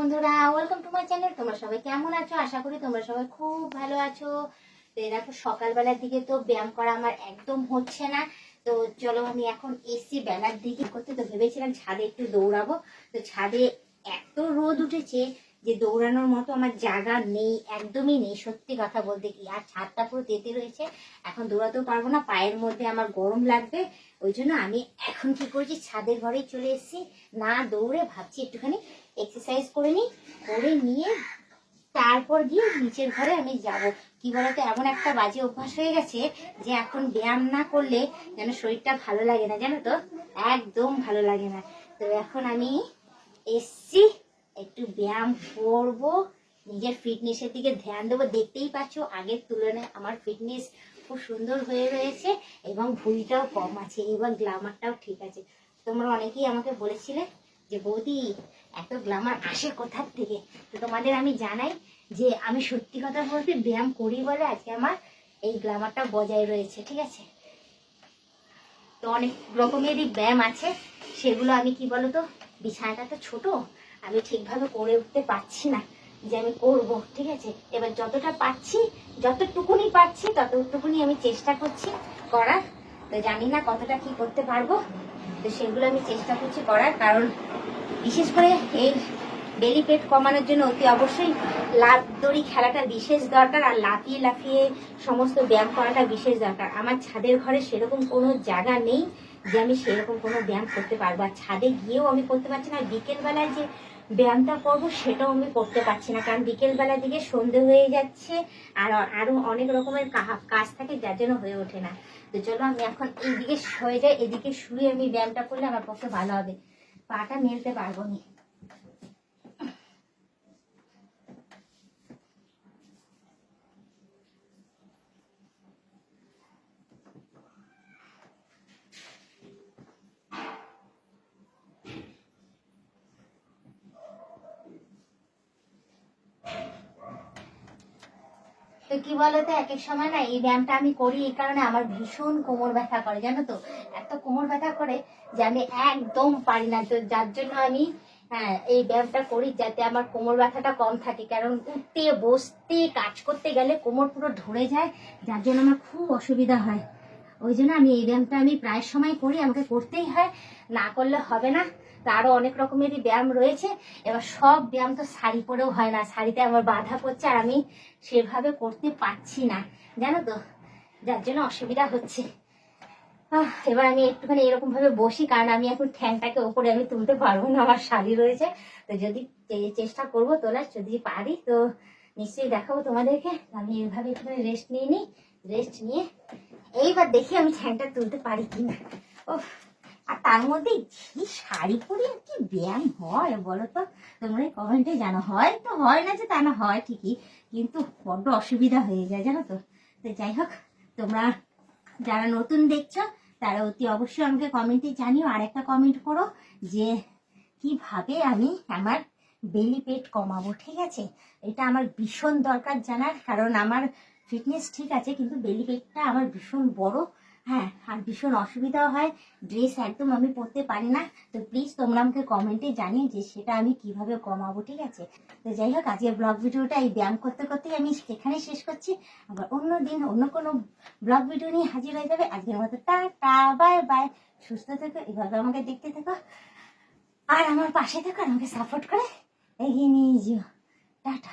বন্ধুরা welcome to my channel তোমরা সবাই কেমন আছো? আশা করি তোমরা সবাই খুব ভালো আছো। তো দেখো, সকালবেলার দিকে তো ব্যায়াম করা আমার একদম হচ্ছে না। তো চলো, আমি এখন এসি বেলার দিকে করতে। তো ভেবেছিলাম ছাদে একটু দৌড়াবো। তো ছাদে এত রোদ উঠেছে যে দৌড়ানোর মতো আমার জায়গা নেই, একদমই নেই। সত্যি কথা বলতে কি? আর ছাদটা পুরো তেতে রয়েছে। এখন দৌড়াতেও পারব না, পায়ের মধ্যে আমার গরম লাগবে। ওই জন্য আমি এখন কি করছি? ছাদের ঘরেই চলে এসেছি। না দৌড়ে, ভাবছি একটুখানি এক্সারসাইজ করে নিই, করে নিয়ে তারপর গিয়ে নিচের ঘরে আমি যাব। কি বলতো, এমন একটা বাজে অভ্যাস হয়ে গেছে যে এখন ব্যায়াম না করলে যেন শরীরটা ভালো লাগে না, জানো তো? একদম ভালো লাগে না। তো এখন আমি এসছি। ব্যায়াম করব, নিজের ফিটনেসের দিকে ধ্যান দেবো। দেখতেই পাচ্ছ, আগের তুলনায় আমার ফিটনেস খুব সুন্দর হয়ে রয়েছে এবং ভুঁড়িটাও কম আছে এবং গ্লামারটাও ঠিক আছে। তোমরা অনেকেই আমাকে বলেছিলে যে, বৌদি, এত গ্লামার আসে কোথার থেকে? তো তোমাদের আমি জানাই যে, আমি সত্যি কথা বলতে ব্যায়াম করি বলে আজকে আমার এই গ্লামারটা বজায় রয়েছে, ঠিক আছে? তো অনেক রকমেরই ব্যায়াম আছে, সেগুলো আমি কি বলতো, বিছানাটা তো ছোট আমি ঠিকভাবে করে উঠতে পারছি না যে আমি করব, ঠিক আছে? এবার যতটা পাচ্ছি যতটুকুনি পাচ্ছি ততটুকুনি আমি চেষ্টা করছি করার। তো জানি না কতটা কি করতে পারব। তো সেগুলো আমি চেষ্টা করছি করার, কারণ বিশেষ করে এই বেলি পেট কমানোর জন্য অতি অবশ্যই লাফ দড়ি খেলাটা বিশেষ দরকার আর লাফিয়ে লাফিয়ে সমস্ত ব্যায়াম করাটা বিশেষ দরকার। আমার ছাদের ঘরে সেরকম কোনো জায়গা নেই যে আমি সেরকম কোনো ব্যায়াম করতে পারব। আর ছাদে গিয়েও আমি করতে পারছি না। বিকেলবেলায় যে ব্যায়ামটা করব সেটাও আমি করতে পারছি না। কারণ বিকেলবেলার দিকে সন্ধে হয়ে যাচ্ছে আর আরও অনেক রকমের কাজ থাকে যার জন্য হয়ে ওঠে না। তো চলো আমি এখন এইদিকে হয়ে যাই। এদিকে শুয়ে আমি ব্যায়ামটা করলে আমার পক্ষে ভালো হবে। পাটা মেলতে পারব না। তো কি বলতো এক এক সময় না এই ব্যায়ামটা আমি করি, এই কারণে আমার ভীষণ কোমর ব্যথা করে, জানো তো? এত কোমর ব্যথা করে যে আমি একদম পারি না। তো যার জন্য আমি হ্যাঁ এই ব্যায়ামটা করি যাতে আমার কোমর ব্যথাটা কম থাকে। কারণ উঠতে, বসতে, কাজ করতে গেলে কোমর পুরো ধরে যায়, যার জন্য আমার খুব অসুবিধা হয়। ওই জন্য আমি এই ব্যায়ামটা আমি প্রায় সময় করি, আমাকে করতেই হয়। না করলে হবে না। তো আরও অনেক রকমেরই ব্যায়াম রয়েছে। এবার সব ব্যায়াম তো শাড়ি পরেও হয় না। শাড়িতে আমার বাধা পড়ছে আর আমি সেভাবে করতে পারছি না। জানো তো? যার জন্য অসুবিধা হচ্ছে। এবার আমি একটুখানি এরকম ভাবে বসি, কারণ আমি এখন ঠ্যাংটাকে ওপরে আমি তুলতে পারব না। আমার শাড়ি রয়েছে। তো যদি চেষ্টা করব তোলার, যদি পারি তো নিশ্চয়ই দেখাবো তোমাদেরকে। আমি এইভাবে একটুখানি রেস্ট নিয়ে নিই। রেস্ট নিয়ে এইবার দেখি আমি ঠ্যাংটা তুলতে পারি কিনা। ও আর তার মধ্যে কি শাড়ি পরে কি ব্যায়াম হয় বলো তো? তোমরা কমেন্টে জানো। হয় তো, হয় না যে তা না, হয় ঠিকই। কিন্তু বড্ড অসুবিধা হয়ে যায়, জানো তো? তো যাই হোক, তোমরা যারা নতুন দেখছ, তারা অতি অবশ্যই আমাকে কমেন্টে জানিও। আর একটা কমেন্ট করো যে কীভাবে আমি আমার বেলি পেট কমাবো, ঠিক আছে? এটা আমার ভীষণ দরকার জানার, কারণ আমার ফিটনেস ঠিক আছে, কিন্তু বেলি পেটটা আমার ভীষণ বড়। হ্যাঁ আর ভীষণ অসুবিধাও হয়। ড্রেস একদম আমি পরতে পারি না। তো প্লিজ তোমরা আমাকে কমেন্টে জানিয়ে যে সেটা আমি কীভাবে কমাবো, ঠিক আছে? তো যাই হোক আজকে ব্লগ ভিডিওটা এই ব্যায়াম করতে করতেই আমি এখানে শেষ করছি। আবার অন্য দিন অন্য কোনো ব্লগ ভিডিও নিয়ে হাজির হয়ে যাবে। আজকের মতো টাটা বাই বাই সুস্থ থেকো, এভাবে আমাকে দেখতে থেকো। আর আমার পাশে থেকো আমাকে সাপোর্ট করে এগিয়ে নিয়ে যেও। টাটা।